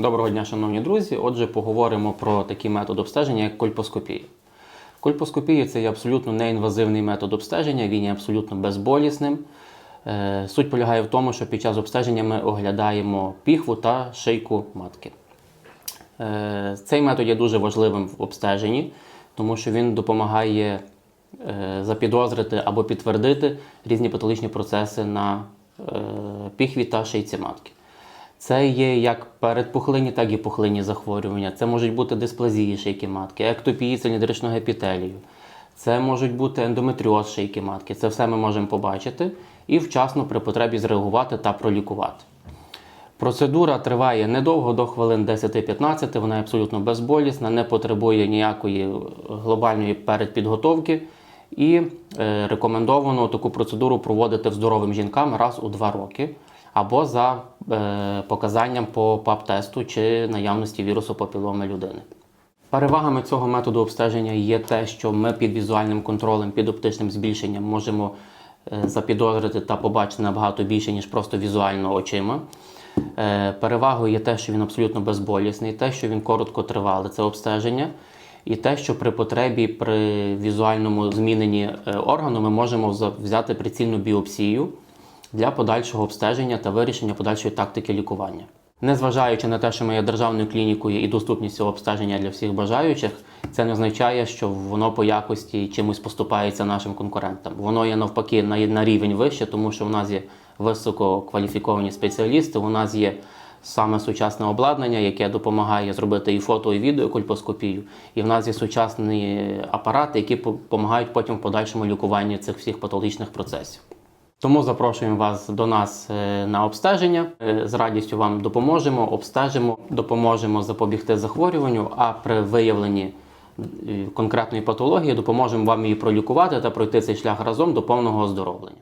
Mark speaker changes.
Speaker 1: Доброго дня, шановні друзі. Отже, поговоримо про такий метод обстеження, як кольпоскопія. Кольпоскопія це є абсолютно неінвазивний метод обстеження, він є абсолютно безболісним. Е, Суть полягає в тому, що під час обстеження ми оглядаємо піхву та шийку матки. Е, Цей метод є дуже важливим в обстеженні, тому що він допомагає е, запідозрити або підтвердити різні патологічні процеси на піхві та шийці матки. Це є як передпухлинні, так і пухлинні захворювання. Це можуть бути дисплазії шийки матки, ектопії циліндричного епітелію. Це можуть бути ендометріоз шийки матки. Це все ми можемо побачити і вчасно при потребі зреагувати та пролікувати. Процедура триває недовго, до хвилин 10-15, вона абсолютно безболісна, не потребує ніякої глобальної передпідготовки. І е, рекомендовано таку процедуру проводити здоровим жінкам раз у 2 роки або за е, показанням по ПАП-тесту чи наявності вірусу папіломи людини. Перевагами цього методу обстеження є те, що ми під візуальним контролем, під оптичним збільшенням можемо е, запідозрити та побачити набагато більше, ніж просто візуально очима. Е, Перевагою є те, що він абсолютно безболісний, те, що він коротко тривале, це обстеження, і те, що при потребі при візуальному зміненні е, органу ми можемо взяти прицільну біопсію для подальшого обстеження та вирішення подальшої тактики лікування. Незважаючи на те, що ми є державною клінікою і доступність цього обстеження для всіх бажаючих, це не означає, що воно по якості чимось поступається нашим конкурентам. Воно є навпаки на, рівень вище, тому що у нас є висококваліфіковані спеціалісти, у нас є саме сучасне обладнання, яке допомагає зробити і фото, і відео кольпоскопію. І в нас є сучасні апарати, які допомагають потім в подальшому лікуванні цих всіх патологічних процесів. Тому запрошуємо вас до нас е, на обстеження. Е, З радістю вам допоможемо, обстежимо, допоможемо запобігти захворюванню, а при виявленні е, конкретної патології допоможемо вам її пролікувати та пройти цей шлях разом до повного оздоровлення.